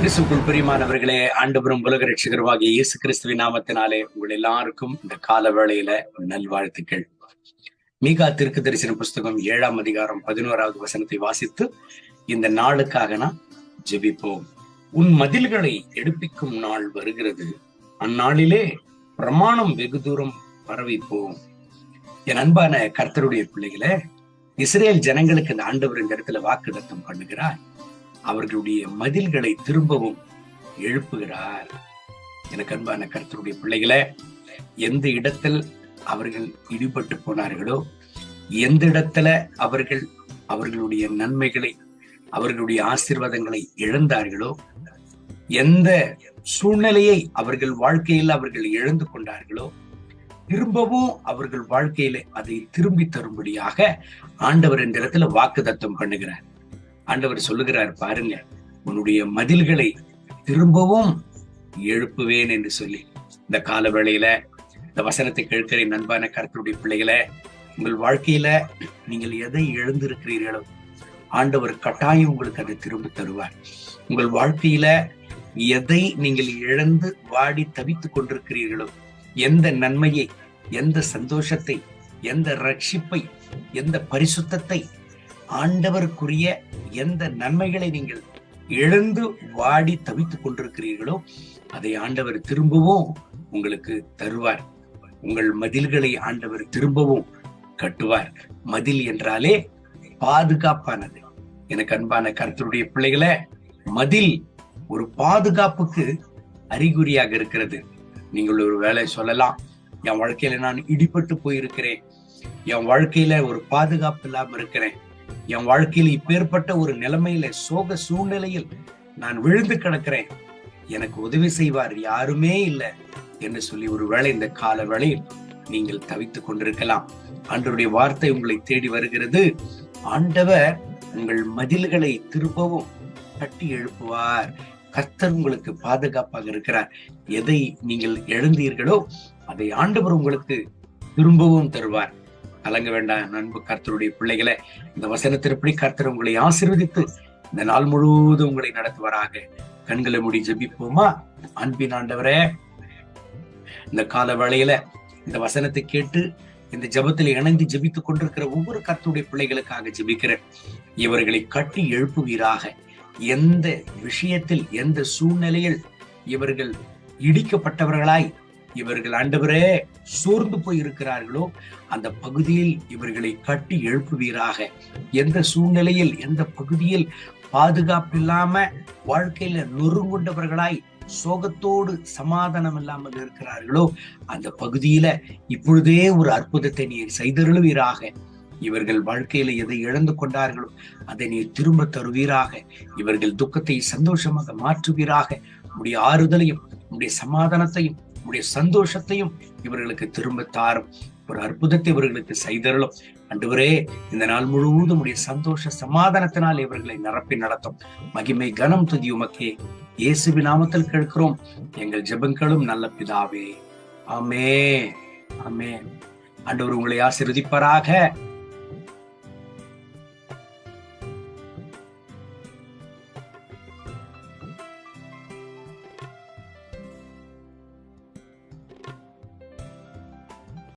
கிறிஸ்துக்குள் பிரியமானவர்களே ஆண்டவரும் உலக ரட்சகருமாகிய இயேசு கிறிஸ்துவின் நாமத்தினாலே உங்கள் எல்லாருக்கும் இந்த கால வேளையில நல்வாழ்த்துக்கள். மீகா திருக்கு தரிசன புஸ்தகம் ஏழாம் அதிகாரம் பதினோராவது வசனத்தை வாசித்து இந்த நாளுக்காக நான் ஜெபிப்போம். உன் மதில்களை எடுப்பிக்கும் நாள் வருகிறது. அந்நாளிலே பிரமாணம் வெகு தூரம் பரவிப்போம். என் அன்பான கர்த்தருடைய பிள்ளைகளை இஸ்ரேல் ஜனங்களுக்கு இந்த ஆண்டவர் இந்த இடத்துல வாக்குதத்தம் பண்ணுகிறார். அவர்களுடைய மதில்களை திரும்பவும் எழுப்புகிறார். எனக்கு அன்பான கருத்தருடைய பிள்ளைகளை எந்த இடத்தில் அவர்கள் இடிபட்டு போனார்களோ எந்த இடத்துல அவர்கள் அவர்களுடைய நன்மைகளை அவர்களுடைய ஆசீர்வாதங்களை இழந்தார்களோ எந்த சூழ்நிலையை அவர்கள் வாழ்க்கையில் அவர்கள் இழந்து கொண்டார்களோ திரும்பவும் அவர்கள் வாழ்க்கையில அதை திரும்பி தரும்படியாக ஆண்டவர் இந்த இடத்துல வாக்குதத்தம் பண்ணுகிறார். ஆண்டவர் சொல்லுகிறார் பாருங்க உன்னுடைய மதில்களை திரும்பவும் எழுப்புவேன் என்று சொல்லி. இந்த கால வேளையில இந்த வசனத்தை கேட்கிற நண்பான கருத்துடைய பிள்ளைகளை உங்கள் வாழ்க்கையில நீங்கள் எதை எழுந்திருக்கிறீர்களோ ஆண்டவர் கட்டாயம் உங்களுக்கு அதை திரும்ப தருவார். உங்கள் வாழ்க்கையில எதை நீங்கள் இழந்து வாடி தவித்துக் கொண்டிருக்கிறீர்களோ எந்த நன்மையை எந்த சந்தோஷத்தை எந்த ரட்சிப்பை எந்த பரிசுத்தத்தை ஆண்டவருக்குரிய எந்த நன்மைகளை நீங்கள் இழந்து வாடி தவித்துக் கொண்டிருக்கிறீர்களோ அதை ஆண்டவர் திரும்பவும் உங்களுக்கு தருவார். உங்கள் மதில்களை ஆண்டவர் திரும்பவும் கட்டுவார். மதில் என்றாலே பாதுகாப்பானது. எனக்கு அன்பான கருத்தருடைய பிள்ளைகளை மதில் ஒரு பாதுகாப்புக்கு அறிகுறியாக இருக்கிறது. நீங்கள் ஒரு வேலை சொல்லலாம் என் வாழ்க்கையில நான் இடிபட்டு போயிருக்கிறேன். என் வாழ்க்கையில ஒரு பாதுகாப்பு இல்லாம இருக்கிறேன். என் வாழ்க்கையில் இப்பேற்பட்ட ஒரு நிலைமையில சோக சூழ்நிலையில் நான் விழுந்து கிடக்கிறேன். எனக்கு உதவி செய்வார் யாருமே இல்லை என்று சொல்லி ஒரு வேளை இந்த கால வேளையில் நீங்கள் தவித்துக் கொண்டிருக்கலாம். அன்றைய வார்த்தை உங்களை தேடி வருகிறது. ஆண்டவர் உங்கள் மதில்களை திரும்பவும் கட்டி எழுப்புவார். கர்த்தர் உங்களுக்கு பாதுகாப்பாக இருக்கிறார். எதை நீங்கள் எழுந்தீர்களோ அதை ஆண்டவர் உங்களுக்கு திரும்பவும் தருவார். கலங்க வேண்டாம் நண்பு கர்த்தருடைய பிள்ளைகளை. இந்த வசனத்திற்படி கர்த்தர் உங்களை ஆசிர்வதித்து இந்த நாள் முழுவதும் உங்களை நடத்துவாராக? கண்களை மூடி ஜெபிப்போமா? அன்பின் ஆண்டவரே இந்த கால வேளையில இந்த வசனத்தை கேட்டு இந்த ஜெபத்தில் இணைந்து ஜெபித்துக் கொண்டிருக்கிற ஒவ்வொரு கர்த்தருடைய பிள்ளைகளுக்காக ஜெபிக்கிறேன். இவர்களை கட்டி எழுப்புவீராக. எந்த விஷயத்தில் எந்த சூழ்நிலையில் இவர்கள் இடிக்கப்பட்டவர்களாய் இவர்கள் ஆண்டவரே சோர்ந்து போய் இருக்கிறார்களோ அந்த பகுதியில் இவர்களை கட்டி எழுப்புவீராக. எந்த சூழ்நிலையில் எந்த பகுதியில் பாதுகாப்பு இல்லாம வாழ்க்கையில நொறுங்குண்டவர்களாய் சோகத்தோடு சமாதானம் இல்லாமல் இருக்கிறார்களோ அந்த பகுதியில இப்பொழுதே ஒரு அற்புதத்தை நீர் செய்தருளுவீராக. இவர்கள் வாழ்க்கையில எதை இழந்து கொண்டார்களோ அதை நீர் திரும்ப தருவீராக. இவர்கள் துக்கத்தை சந்தோஷமாக மாற்றுவீராக. உடைய ஆறுதலையும் உடைய சமாதானத்தையும் உடைய சந்தோஷத்தையும் இவர்களுக்கு திரும்ப தாரும். ஒரு அற்புதத்தை இவர்களுக்கு செய்தரலும் அன்றுவரே இந்த நாள் முழுவதும் உடைய சந்தோஷ சமாதானத்தினால் இவர்களை நிரப்பி நடத்தும். மகிமை கனம் துதி உமக்கே. இயேசுவி நாமத்தில் கேட்கிறோம். எங்கள் ஜெபங்களும் நல்ல பிதாவே. ஆமே ஆமே ஆண்டவர் உங்களை ஆசிர்வதிப்பராக.